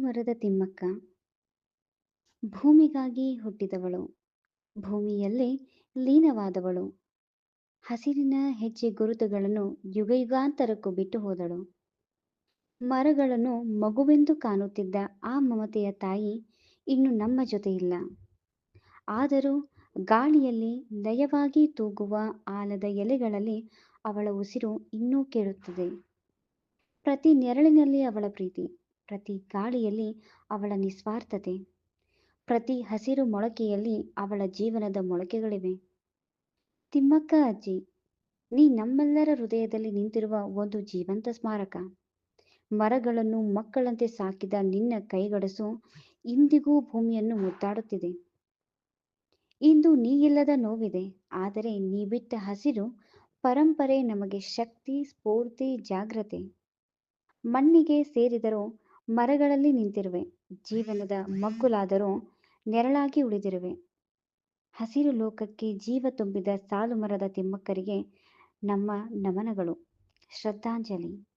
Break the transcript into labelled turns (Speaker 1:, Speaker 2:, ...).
Speaker 1: ಮರದ ತಿಮ್ಮಕ್ಕ. ಭೂಮಿಗಾಗಿ ಹುಟ್ಟಿದವಳು. ಭೂಮಿಯಲ್ಲೇ ಲೀನವಾದವಳು. ಹಸಿರಿನ ಹೆಜ್ಜೆ ಗುರುತುಗಳನ್ನು ಯುಗಯುಗಾಂತರಕ್ಕೂ ಬಿಟ್ಟು ಹೋದಳು. ಮರಗಳನ್ನು ಮಗುವೆಂದು ಕಾಣುತ್ತಿದ್ದ ಆ ಮಮತೆಯ ತಾಯಿ ಇನ್ನು ನಮ್ಮ ಜೊತೆ ಇಲ್ಲ ಆದರೂ ಗಾಳಿಯಲ್ಲಿ ಲಯವಾಗಿ ತೂಗುವ ಆಲದ ಎಲೆಗಳಲ್ಲಿ ಅವಳ ಉಸಿರು ಇನ್ನೂ ಕೇಳುತ್ತದೆ. ಪ್ರತಿ ನೆರಳಿನಲ್ಲಿ ಅವಳ ಪ್ರೀತಿ. ಪ್ರತಿ ಗಾಳಿಯಲ್ಲಿ ಅವಳ ನಿಸ್ವಾರ್ಥತೆ. ಪ್ರತಿ ಹಸಿರು ಮೊಳಕೆಯಲ್ಲಿ ಅವಳ ಜೀವನದ ಮೊಳಕೆಗಳಿವೆ. ತಿಮ್ಮಕ್ಕ ಅಜ್ಜಿ, ನೀ ನಮ್ಮೆಲ್ಲರ ಹೃದಯದಲ್ಲಿ ನಿಂತಿರುವ ಒಂದು ಜೀವಂತ ಸ್ಮಾರಕ. ಮರಗಳನ್ನು ಮಕ್ಕಳಂತೆ ಸಾಕಿದ ನಿನ್ನ ಕೈಗಡಸು ಇಂದಿಗೂ ಭೂಮಿಯನ್ನು ಮುದ್ದಾಡುತ್ತಿದೆ ಇಂದು ನೀ ಇಲ್ಲದ ನೋವಿದೆ, ಆದರೆ ನೀ ಬಿಟ್ಟ ಹಸಿರು ಪರಂಪರೆ ನಮಗೆ ಶಕ್ತಿ, ಸ್ಫೂರ್ತಿ, ಜಾಗ್ರತೆ. ಮಣ್ಣಿಗೆ ಸೇರಿದರೂ ಮರಗಳಲ್ಲಿ ನಿಂತಿರುವೆ, ಜೀವನದ ಮಗ್ಗುಲಾದರೂ ನೆರಳಾಗಿ ಉಳಿದಿರುವೆ. ಹಸಿರು ಲೋಕಕ್ಕೆ ಜೀವ ತುಂಬಿದ ಸಾಲು ಮರದ ತಿಮ್ಮಕ್ಕರಿಗೆ ನಮ್ಮ ನಮನಗಳು. ಶ್ರದ್ಧಾಂಜಲಿ.